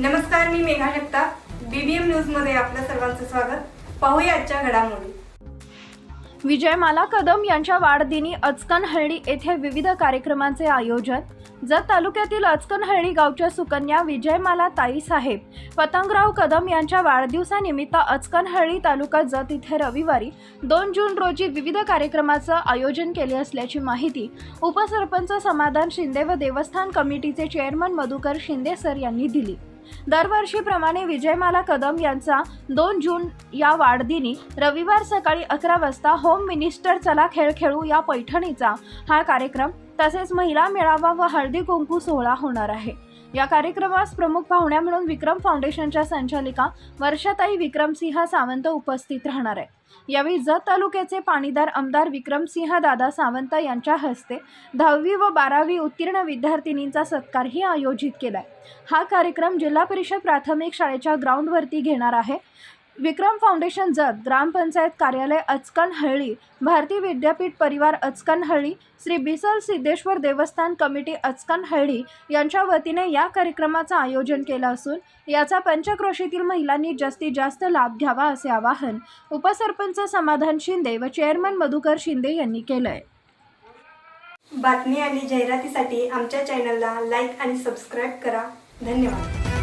मी Megha Jagtap. BBM न्यूजमध्ये आपलं सर्वांचं स्वागत. पाहूया आजच्या घडामोडी. विजयमाला कदम यांच्या वाढदिनी अचकनहळ्ळी येथे विविध कार्यक्रमांचे आयोजन. जत तालुक्यातील अचकनहळ्ळी गावच्या सुकन्या विजयमाला ताईसाहेब पतंगराव कदम यांच्या वाढदिवसानिमित्त अचकनहळ्ळी तालुका जत इथे रविवारी दोन जून रोजी विविध कार्यक्रमाचं आयोजन केले असल्याची माहिती उपसरपंच समाधान शिंदे व देवस्थान कमिटीचे चेअरमन मधुकर शिंदे सर यांनी दिली. दरवर्षीप्रमाणे विजयमाला कदम यांचा दोन जून या वाढदिनी रविवार सकाळी अकरा वाजता होम मिनिस्टर चला खेळ खेळू या पैठणीचा हा कार्यक्रम तसेच महिला मेळावा व हळदी कुंकू सोहळा होणार आहे. या कार्यक्रमास प्रमुख पाहुण्या म्हणून विक्रम फाउंडेशनच्या संचालिका वर्षाताई विक्रमसिंह सावंत उपस्थित राहणार आहे यावेळी जत तालुक्याचे पाणीदार आमदार विक्रमसिंह दादा सावंत यांच्या हस्ते दहावी व बारावी उत्तीर्ण विद्यार्थिनींचा सत्कारही आयोजित केलाय. हा कार्यक्रम जिल्हा परिषद प्राथमिक शाळेच्या ग्राउंडवरती घेणार आहे. विक्रम फाउंडेशन जत ग्रामपंचायत कार्यालय अचकन हळ्ळी भारती विद्यापीठ परिवार अचकन हळ्ळी श्री बिसल सिद्धेश्वर देवस्थान कमिटी अचकन हळ्ळी यांच्या वतीने या कार्यक्रमाचं आयोजन केलं असून याचा पंचक्रोशीतील महिलांनी जास्तीत जास्त लाभ घ्यावा असे आवाहन उपसरपंच समाधान शिंदे व चेअरमन मधुकर शिंदे यांनी केलं आहे बातमी आणि जाहिरातीसाठी आमच्या चॅनलला लाईक आणि सबस्क्राईब करा. धन्यवाद.